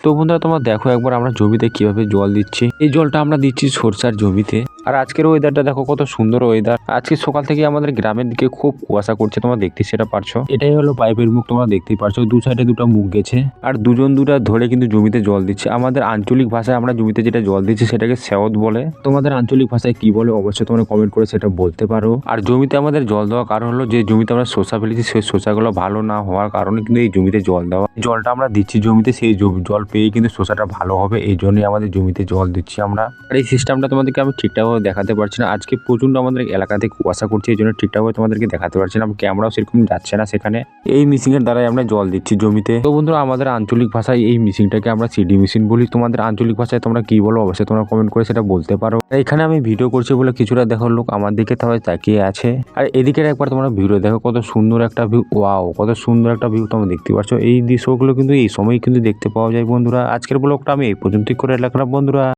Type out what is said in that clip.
তো বন্ধুরা তোমরা দেখো একবার আমরা জমিতে কীভাবে জল দিচ্ছি। এই জলটা আমরা দিচ্ছি সরষার জমিতে। আর আজকের ওয়েদারটা দেখো কত সুন্দর ওয়েদার আজকে সকাল থেকে আমাদের গ্রামের দিকে খুব কুয়াশা করছে, তোমরা দেখতে সেটা পারছ। এটাই হলো পাইপের মুখ, তোমরা দেখতেই পারছ। দু সাইডে দুটো মুখ গেছে। আর দুজন দুটা ধরে কিন্তু জমিতে জল দিচ্ছে। আমাদের আঞ্চলিক ভাষায় আমরা জমিতে যেটা জল দিচ্ছি সেটাকে সেওত বলে। তোমাদের আঞ্চলিক ভাষায় কি বলে অবশ্যই তোমরা কমেন্ট করে সেটা বলতে পারো। আর জমিতে আমাদের জল দেওয়ার কারণ হলো যে জমিতে আমরা শসা ফেলেছি সেই শসাগুলো ভালো না হওয়ার কারণে কিন্তু এই জমিতে জল দেওয়া জলটা আমরা দিচ্ছি জমিতে, সেই জল পেয়ে কিন্তু শসাটা ভালো হবে। এই জন্যই আমাদের জমিতে জল দিচ্ছি আমরা। আর এই সিস্টেমটা তোমাদেরকে আমি ঠিকঠাকভাবে দেখাতে পারছি না। আজকে প্রচণ্ড আমাদের এলাকাতে কুয়াশা করছে, এই জন্য ঠিকঠাকভাবে তোমাদেরকে দেখাতে পারছি না। ক্যামেরাও সেরকম যাচ্ছে না সেখানে। এই মেশিন এর দ্বারাই আমরা জল দিচ্ছি জমিতে। তো বন্ধুরা, আমাদের আঞ্চলিক ভাষায় এই মেশিনটাকে আমরা সিডি মেশিন বলি। তোমাদের আঞ্চলিক ভাষায় তোমরা কি বলো? অবশ্যই তোমরা কমেন্ট করে সেটা বলতে পারো। এখানে আমি ভিডিও করছি বলে কিছুটা দেখো লোক আমার দিকে তাহলে তাকিয়ে আছে। আর এদিকের একবার তোমরা ভিডিও দেখো, কত সুন্দর একটা ভিউ ওয়াও কত সুন্দর একটা ভিউ তোমরা দেখতে পাচ্ছ। এই দৃশ্যগুলো কিন্তু এই সময় কিন্তু দেখতে পাওয়া যায় বন্ধুরা। আজকের ব্লগটা আমি এই পর্যন্তই করে রাখলাম বন্ধুরা।